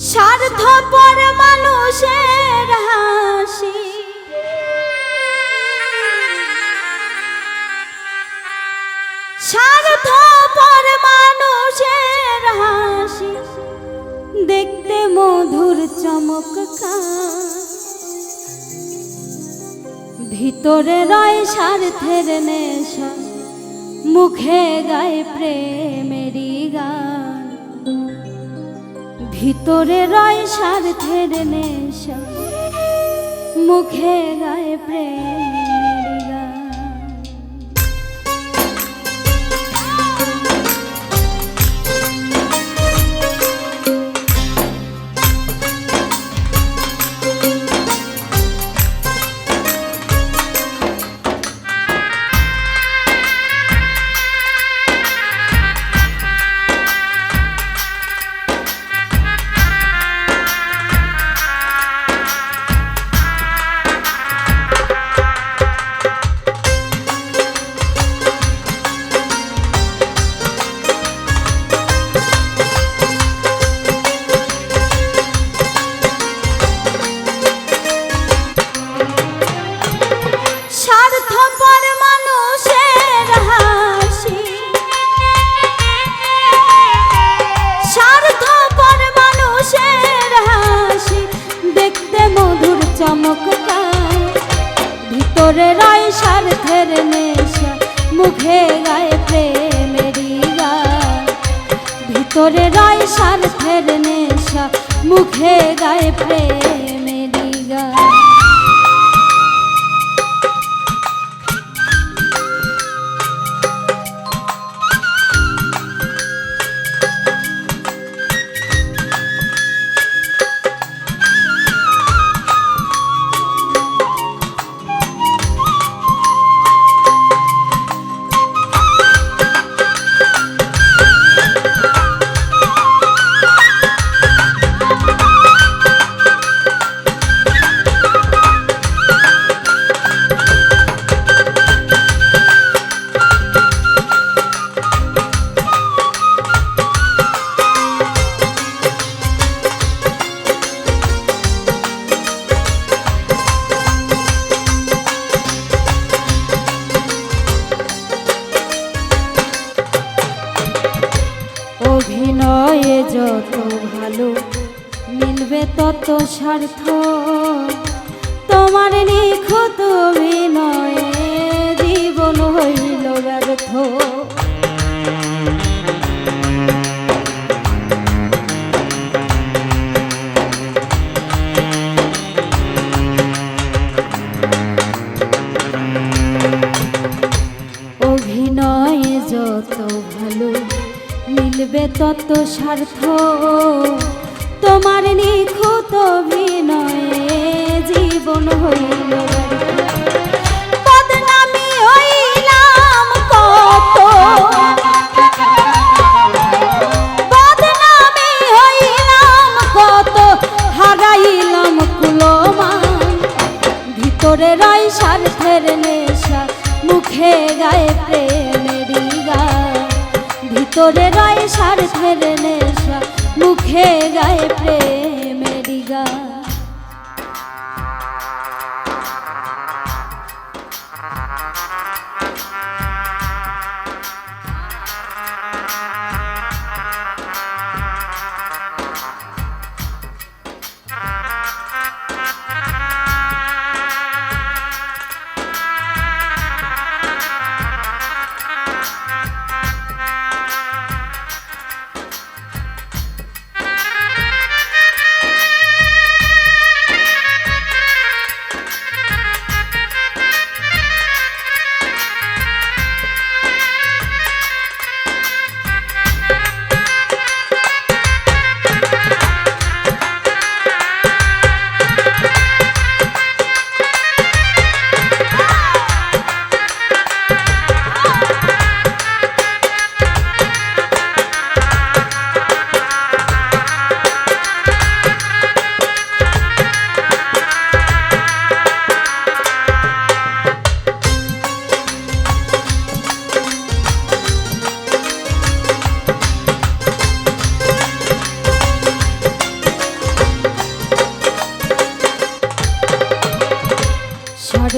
স্বার্থপর মানুষের হাসি। দেখতে মধুর চমৎকার। ভিতরে রয় স্বার্থের নেশা মুখে গায়ে প্রেমেরই ভিতরে রয় স্বার্থের নেশা মুখে গায়ে প্রেমেরই ভিতরে রয় স্বার্থের নেশা, মুখে গায়ে প্রেমেরই গান। ভিতরে রয় স্বার্থের নেশা, মুখে গায়ে প্রেমেরই যত ভালো মিলবে তত স্বার্থ স্বার্থ তোমার নিখুঁত অভিনয়ে জীবন হইল ভিতরে রয় স্বার্থের নেশা মুখে গায়ে ভিতরে রয় স্বার্থের নেশা মুখে গায়ে প্রেমের গান।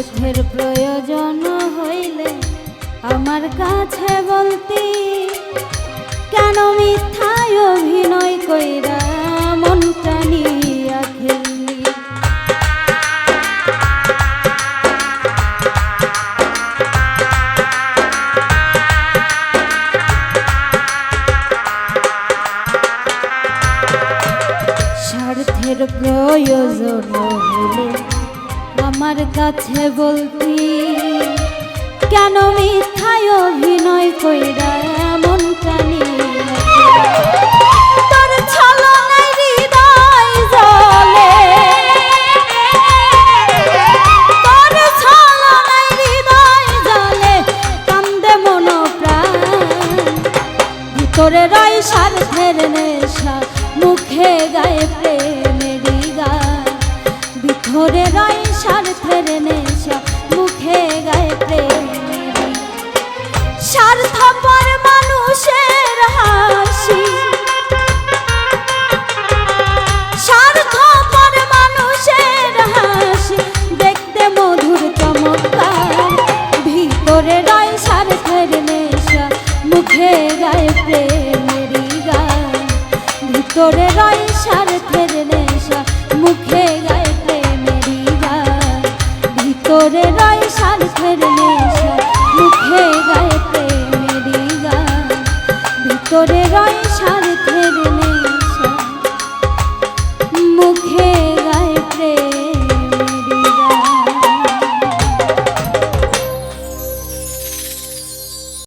স্বার্থের প্রয়োজন হইলে আমার কাছে বলতি কেন মিথ্যায় অভিনয় কইরা কাছে বলতি কেন মিথ্যায় অভিনয় কইরা মনটা নিয়ে তোর ছলনায় হৃদয় ভিতরে রয় স্বার্থের নেশা, মুখে গায়ে প্রেমেরই স্বার্থপর মানুষের হাসি। স্বার্থপর মানুষের দেখতে মধুর রয় স্বার্থের নেশা, মুখে ভিতরে রয় স্বার্থের নেশা মুখে গায়ে প্রেমেরই গান ভিতরে রয় স্বার্থের